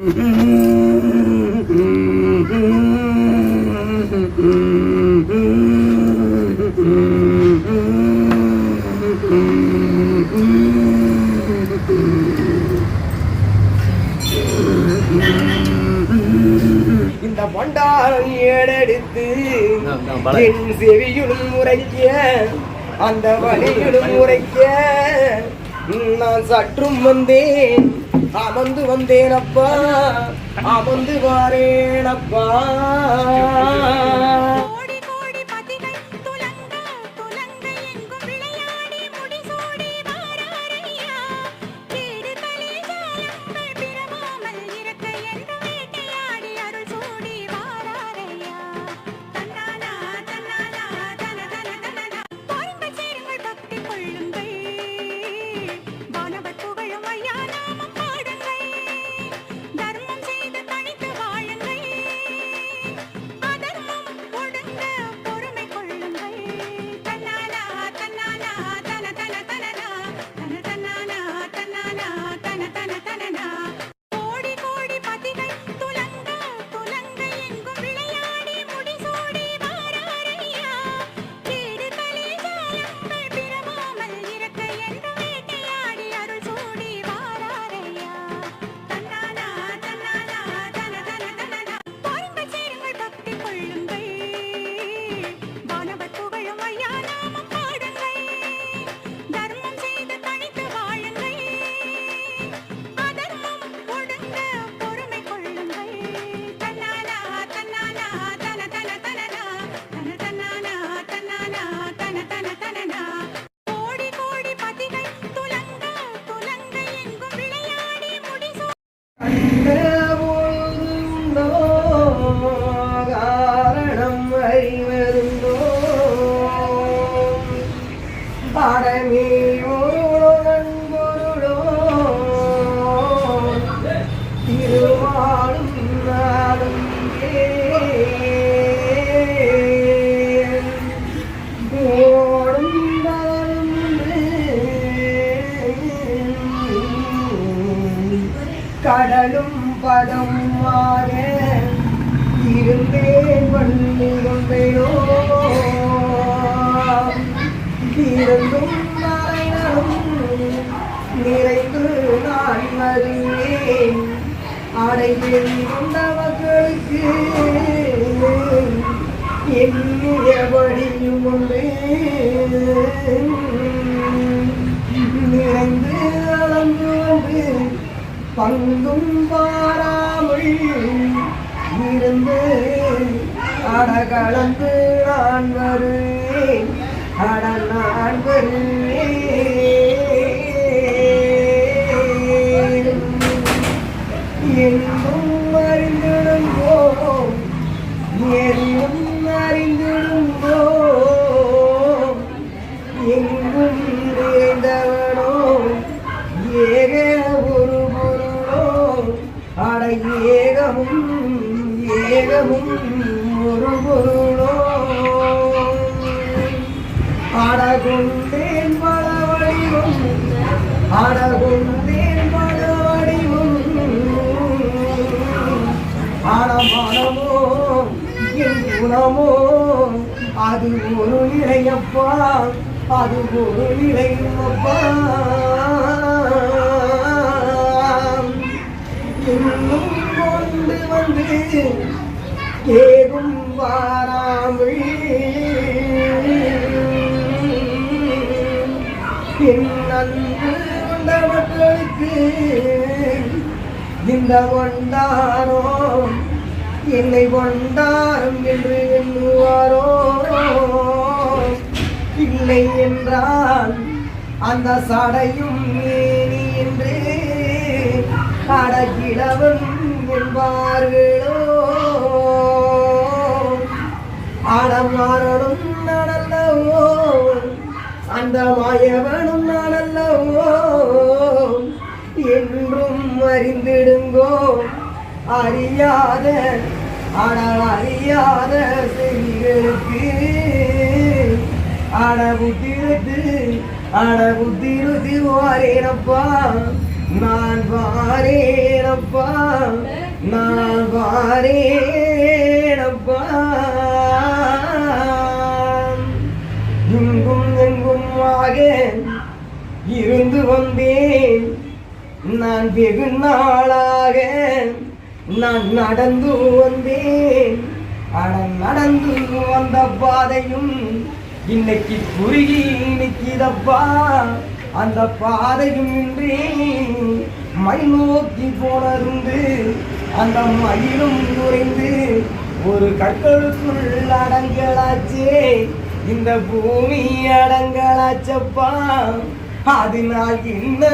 இந்த பண்டாரம் ஏடெடுத்து என் செவியுடன் உரைக்க அந்த வழியிலும் உரைக்க நான் சற்றும் வந்தேன். அமர்ந்து வந்தேனப்பா அமர்ந்து வாரேனப்பா. பதம் இருந்தேன் பண்ணி கொண்டேனோ இருந்தும் நிறைந்து நான் வருவேன் அடைவில் கொண்டே நிறைந்து அளந்து பங்கும் பாராமல் இருந்து அடகலந்து நான் வருவேன். அட நான் வருவேன். ஏகமும் ஏகமும் ஒரு பொருளோ. ஆடகொண்டேன் பல வடிவம் ஆடகொண்டேன் பல வடிவம். ஆடமானமோ என் குணமோ அது ஒரு நிலையப்பா அது ஒரு நிலையப்பா. இன்னும் கொண்டு வந்து கேடும் வாராமல். என் அன்பு கொண்ட இந்த கொண்டாரோ என்னை கொண்டாரும் என்று எண்ணுவாரோ? இல்லை என்றால் அந்த சடையும் ஏனி என்று அடக்கிடவன் என்பார்களோ ஆடமாறனும் நடல்லவோ? அந்த மாயவனும் நானல்லவோ என்றும் அறிந்திடுங்கோ. அறியாத ஆனால் அறியாத செவிகளுக்கு அட புத்திருத்து அட புத்திருத்து வாரேனப்பா. நான் வாரேனப்பா நான் வாரேனப்பா இங்கும் எங்கும் ஆக இருந்து வந்தேன். நான் வெகு நாளாக நான் நடந்து வந்தேன். ஆனால் நடந்து வந்த பாதையும் இன்னைக்கு குறுகி நிற்கிதப்பா அந்த பாதையும் இன்றி மை நோக்கி போனருந்து அந்த மயிலும் குறைந்து ஒரு கற்களுக்குள் அடங்கலாச்சே. இந்த பூமி அடங்கலாச்சப்பா. அதனால் என்ன?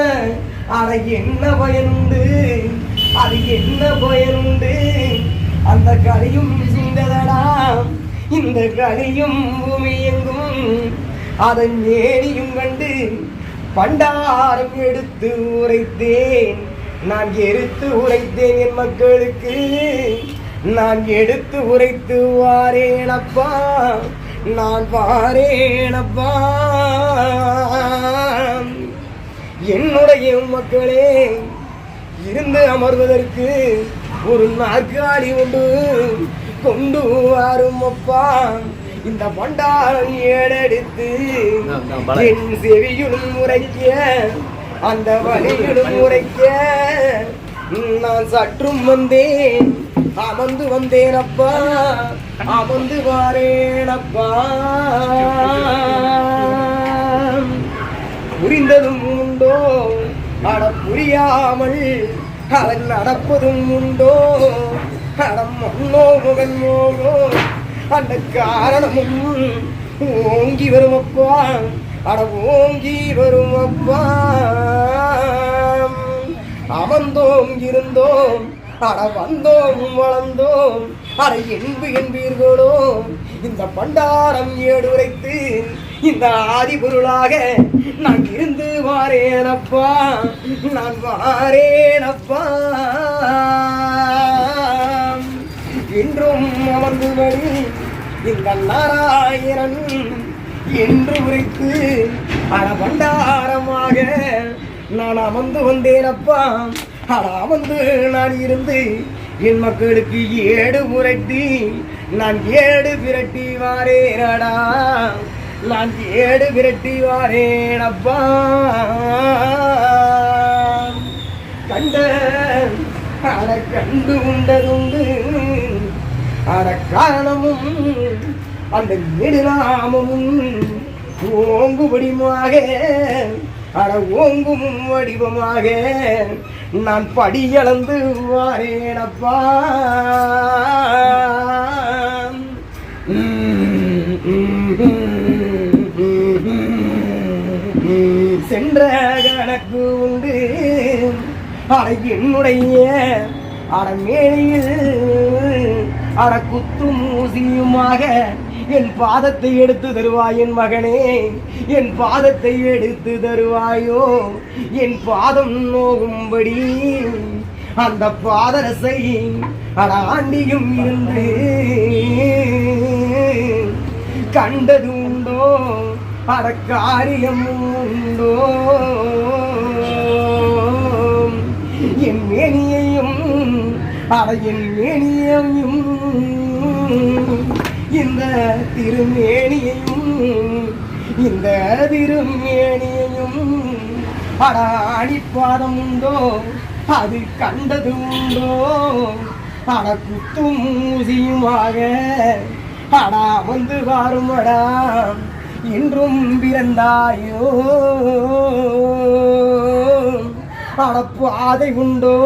அதை என்ன பயனுண்டு? அது என்ன பயனுண்டு? அந்த களியும் சிந்ததடா. இந்த களியும் பூமி எங்கும்? அதன் ஏடியும் கண்டு பண்டாரம் எடுத்து உரைத்தேன். நான் எடுத்து உரைத்தேன் என் மக்களுக்கு. நான் எடுத்து உரைத்து வாரேனப்பா நான் வாரேனப்பா என்னுடைய மக்களே இருந்து அமர்வதற்கு ஒரு நாற்காலி உண்டு. கொண்டு வாரும் அப்பா. இந்த பண்டாரம் ஏடெடுத்து என் செவியுடன் உரைக்க அந்த வழியுடன் உரைக்க நான் சற்றும் வந்தேன். அமர்ந்து வந்தேன் அப்பா. அமர்ந்து வாரேனப்பா. புரிந்ததும் உண்டோ? அட புரியாமல் அவன் நடப்பதும் உண்டோ? அடம் மண்ணோ முகன் மோகோ? அந்த காரணமும் ஓங்கி வரும் அப்பா அட ஓங்கி வரும் அப்பா அமர்ந்தோம் இருந்தோம் அட வந்தோம் வளர்ந்தோம். அட என்பு என்பீர்களோ. இந்த பண்டாரம் ஏடுரைத்து இந்த ஆதிபொருளாக நான் இருந்து வாரேனப்பா. நான் வாரேனப்பா. என்றும் அமர்ந்து வழி இந்த நாராயணன் என்று உரைத்து அட பண்டாரமாக நான் அமர்ந்து வந்தேனப்பா. அட அமர்ந்து நான் இருந்து என் மக்களுக்கு ஏடு முரட்டி நான் ஏடு விரட்டி வாரேனடா. நான் ஏடு விரட்டி வாரேனப்பா. கண்ட அட கண்டு உண்டதுண்டு அட காரணமும் அந்த நெடுநாமமும் ஓங்குபடிமாக அட ஓங்கும் வடிவமாக நான் படியளந்து வாரேனப்பா. சென்ற கணக்கு உண்டு. அட என்னுடைய அட மேலையில் அட குத்தும் ஊசியுமாக என் பாதத்தை எடுத்து தருவாய் என் மகனே என் பாதத்தை எடுத்து தருவாயோ என் பாதம் நோகும்படி. அந்த பாதரசை அட ஆண்டியும் இருந்து கண்டது உண்டோ? அட காரியம் உண்டோ? என் மேனியையும் அட என் மேனியையும் திருமேனியையும் இந்த திருமேனியையும் அட அடிப்பாதம் உண்டோ? அது கண்டது உண்டோ? அட குத்தும் ஊசியுமாக அடா வந்து வாருமடா என்றும் பிறந்தாயோ? அட பாதை உண்டோ?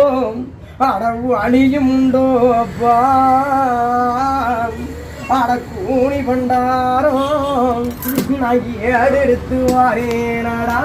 அட அணியும் உண்டோ அப்பா? அட ஊனி பண்டாரோ நான் ஏடெடுத்து வாரேனடா.